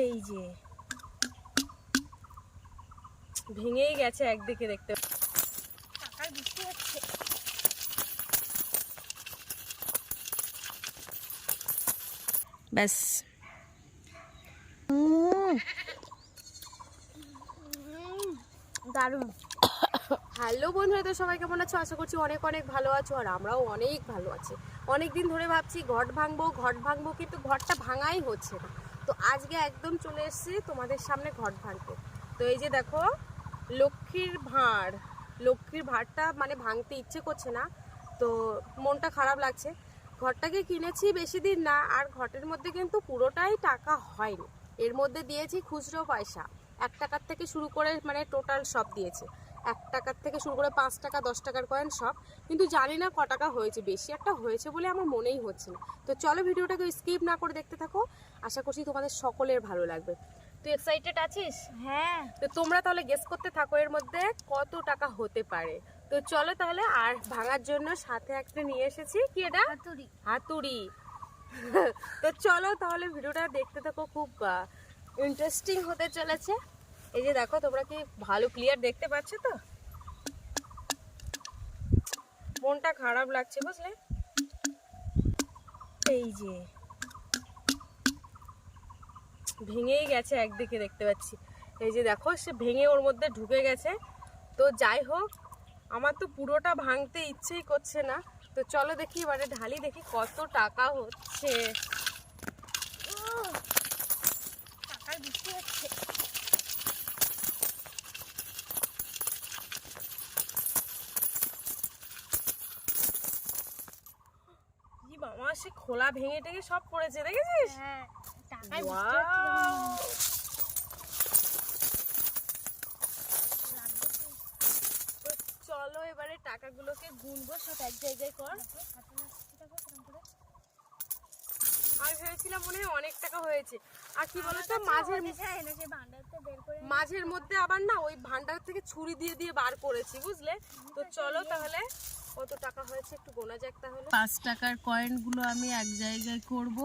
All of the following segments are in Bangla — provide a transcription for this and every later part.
এই যে। ভেঙেই গেছে একদিকে দেখতে। টাকার বৃষ্টি হচ্ছে। ব্যাস। দারুণ। হ্যালো বন্ধুরা তো সবাই কেমন আছো? আশা করছি অনেক অনেক ভালো আছো আর আমরাও অনেক ভালো আছি। অনেক দিন ধরে ভাবছি ঘট ভাঙবো ঘট ভাঙবো কিন্তু ঘরটা ভাঙাই হচ্ছে না। তো আজকে একদম চলে এসেছি তোমাদের সামনে ঘট ভাঙতে। তো এই যে দেখো, লক্ষ্মীর ভাঁড়, লক্ষ্মীর ভাঁড়টা মানে ভাঙতে ইচ্ছে করছে না, তো মনটা খারাপ লাগছে। ঘরটাকে কিনেছি বেশি দিন না, আর ঘটের মধ্যে কিন্তু পুরোটাই টাকা হয়নি। এর মধ্যে দিয়েছি খুচরো পয়সা, এক টাকার থেকে শুরু করে মানে টোটাল সব দিয়েছে। এক টাকার থেকে শুরু করে পাঁচ টাকা দশ টাকার কয়েন সব। কিন্তু জানি না ক টাকা হয়েছে বেশি একটা হয়েছে বলে আমার মনেই হচ্ছে না। তো চলো ভিডিওটাকে স্কিপ না করে দেখতে থাকো। আশা করছি তোমাদের সকলের ভালো লাগবে। তুই এক্সাইটেড আছিস? হ্যাঁ। তো তোমরা তাহলে গেস করতে থাকো এর মধ্যে কত টাকা হতে পারে। তো চলো তাহলে আর ভাঙার জন্য সাথে একটা নিয়ে এসেছি। কি এটা? হাতুড়ি। হাতুড়ি। তো চলো তাহলে ভিডিওটা দেখতে থাকো। খুব ইন্টারেস্টিং হতে চলেছে। এই যে দেখো, তোমরা কি ভালো ক্লিয়ার দেখতে পাচ্ছ তো? মনটা খারাপ লাগছে, বুঝলে? এই যে। ভেঙেই গেছে একদিকে দেখতে পাচ্ছি। এই যে দেখো, সে ভেঙে ওর মধ্যে ঢুকে গেছে। তো যাই হোক, আমার তো পুরোটা ভাঙতে ইচ্ছেই করছে না। তো চলো দেখি, এবারে ঢালি দেখি কত টাকা হচ্ছে টাকার বৃষ্টি হচ্ছে কি বাবা সে খোলা ভেঙে টেঙে সব পড়েছে দেখেছিস? হ্যাঁ চলো এবারে টাকাগুলোকে গুনবো সব এক জায়গায় কর। আমি ভেবেছিলাম মনে হয় অনেক টাকা হয়েছে। আর কি বলতো মাঝের মাঝের মধ্যে আবার না ওই ভান্ডার থেকে ছুরি দিয়ে দিয়ে বার করেছি বুঝলে? তো চলো তাহলে। কত টাকা হয়েছে একটু গোনা যাক তাহলে। পাঁচ টাকার কয়েনগুলো আমি এক জায়গায় করব।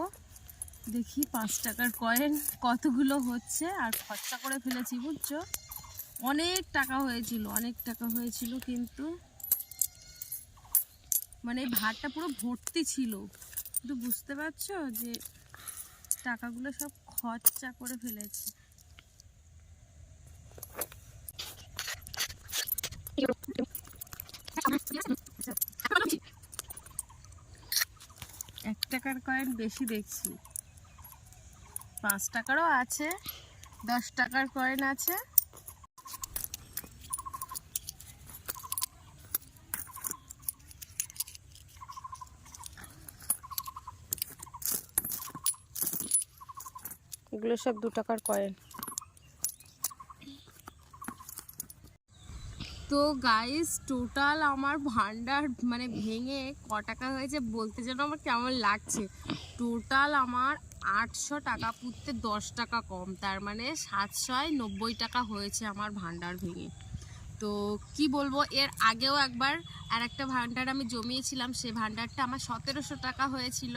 দেখি পাঁচ টাকার কয়েন কতগুলো হচ্ছে আর খরচা করে ফেলেছি, বুঝছ? অনেক টাকা হয়েছিল, অনেক টাকা হয়েছিল কিন্তু মানে ভাতটা পুরো ভর্তি ছিল। কিন্তু বুঝতে পারছ যে টাকাগুলো সব খরচা করে ফেলেছি। এক টাকার কয়েন বেশি দেখছি। পাঁচ টাকারও আছে, দশ টাকার কয়েন আছে। এগুলো সব দু টাকার কয়েন তো গাইস টোটাল আমার ভান্ডার মানে ভেঙে ক টাকা হয়েছে বলতে যেন আমার কেমন লাগছে। টোটাল আমার আটশো টাকা পুঁততে দশ টাকা কম, তার মানে সাতশয় নব্বই টাকা হয়েছে আমার ভান্ডার ভেঙে। তো কি বলব, এর আগেও একবার আর একটা ভান্ডার আমি জমিয়েছিলাম, সে ভান্ডারটা আমার সতেরোশো টাকা হয়েছিল।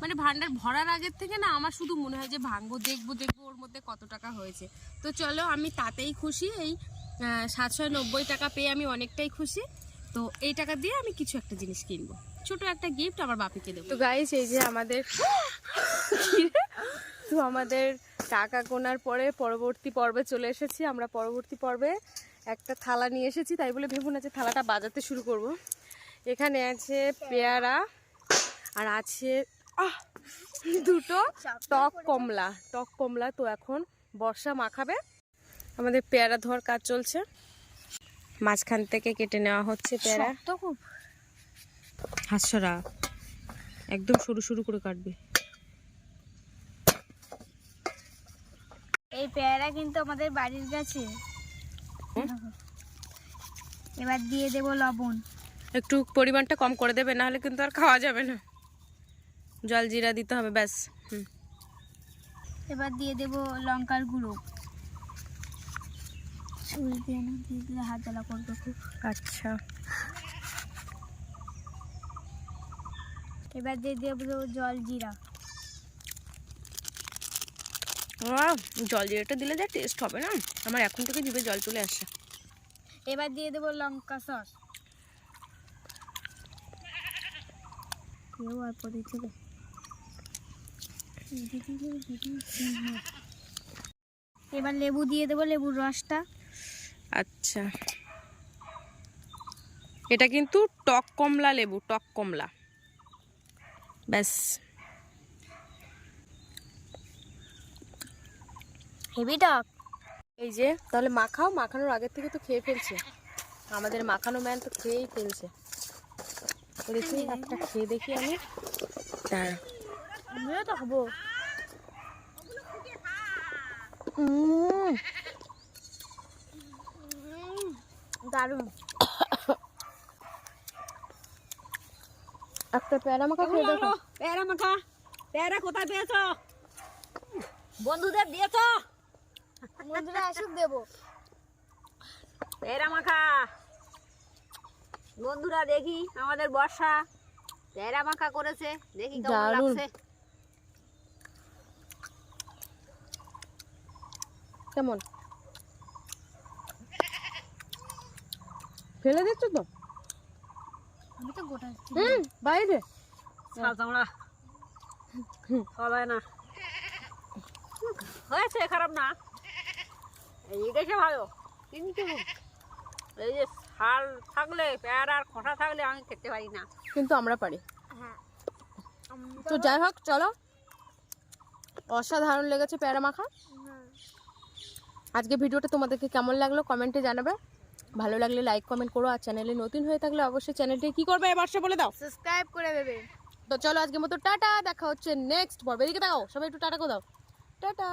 মানে ভান্ডার ভরার আগের থেকে না আমার শুধু মনে হয় যে ভাঙবো, দেখব দেখব ওর মধ্যে কত টাকা হয়েছে। তো চলো আমি তাতেই খুশি, এই সাতশো নব্বই টাকা পেয়ে আমি অনেকটাই খুশি। তো এই টাকা দিয়ে আমি কিছু একটা জিনিস কিনবো। ছোট একটা গিফট আমার বাপিকে দেবো। তো গাইস এই যে আমাদের তো আমাদের টাকা গোনার পরে পরবর্তী পর্বে চলে এসেছি। আমরা পরবর্তী পর্বে একটা থালা নিয়ে এসেছি। তাই বলে ভেবুন আছে থালাটা বাজাতে শুরু করব। এখানে আছে পেয়ারা আর আছে দুটো টক কমলা। টক কমলা তো এখন বর্ষা মাখাবে। আমাদের পেয়ারা ধোয়ার কাজ চলছে। মাঝখান থেকে কেটে নেওয়া হচ্ছে পেয়ারা। খুব। হাসরা একদম সরু সরু করে কাটবে। এই পেয়ারা কিন্তু আমাদের বাড়ির গাছে। এবার দিয়ে দেব লবণ। একটু পরিমাণটা কম করে দেবে না হলে কিন্তু আর খাওয়া যাবে না। জল জিরা দিতে হবে ব্যাস। হুম। এবার দিয়ে দেব লঙ্কার গুঁড়ো। দিয়ে না দিয়ে দিলে হাত জ্বালা করবে খুব। আচ্ছা। এবার দিয়ে দেব জল জিরা। জল জিরেটা দিলে যা টেস্ট হবে না? আমার এখন থেকে জিভে জল চলে আসছে এবার দিয়ে দেবো লঙ্কা সস। কেউ এবার লেবু দিয়ে দেবো লেবুর রসটা। আচ্ছা। এটা কিন্তু টক কমলা লেবু টক কমলা। ব্যাস। হেভি টক। এই যে তাহলে মাখাও মাখানোর আগের থেকে তো খেয়ে ফেলছে। আমাদের মাখানো ম্যান তো খেয়েই ফেলছে। দেখি একটা খেয়ে দেখি আমি। আমিও তো হব উম, দারুণ। একটা প্যারা মাখা খেয়ে দেখো। পেয়ারা মাখা। পেয়ারা কোথায় পেয়েছ? বন্ধুদের দিয়েছ? বন্ধুরা আসুক দেবো। পেয়ারা মাখা। বন্ধুরা দেখি আমাদের বর্ষা প্যারা মাখা করেছে। দেখি কেমন লাগছে। কেমন? ফেলে দিচ্ছ তো? আমি তো গোটা হুম বাইরে। শাল চামড়া। না। হয়েছে খারাপ না। এই দেশে ভালো। কিন্তু এই যে শাল থাকলে পেয়ারার খোসা থাকলে আমি খেতে পারি না। কিন্তু আমরা পারি। হ্যাঁ। তো যাই হোক চলো। অসাধারণ লেগেছে প্যারা মাখা। আজকে ভিডিওটা তোমাদেরকে কেমন লাগল কমেন্টে জানাবে। ভালো লাগলে লাইক কমেন্ট করো। আর চ্যানেলে নতুন হয়ে থাকলে অবশ্যই চ্যানেলটি কি করবে? এবার সে বলে দাও। সাবস্ক্রাইব করে দেবে। তো চলো আজকে মতো টাটা দেখা হচ্ছে নেক্সট পর্বে। এদিকে দাও সবাই একটু টাটা করে দাও। টাটা।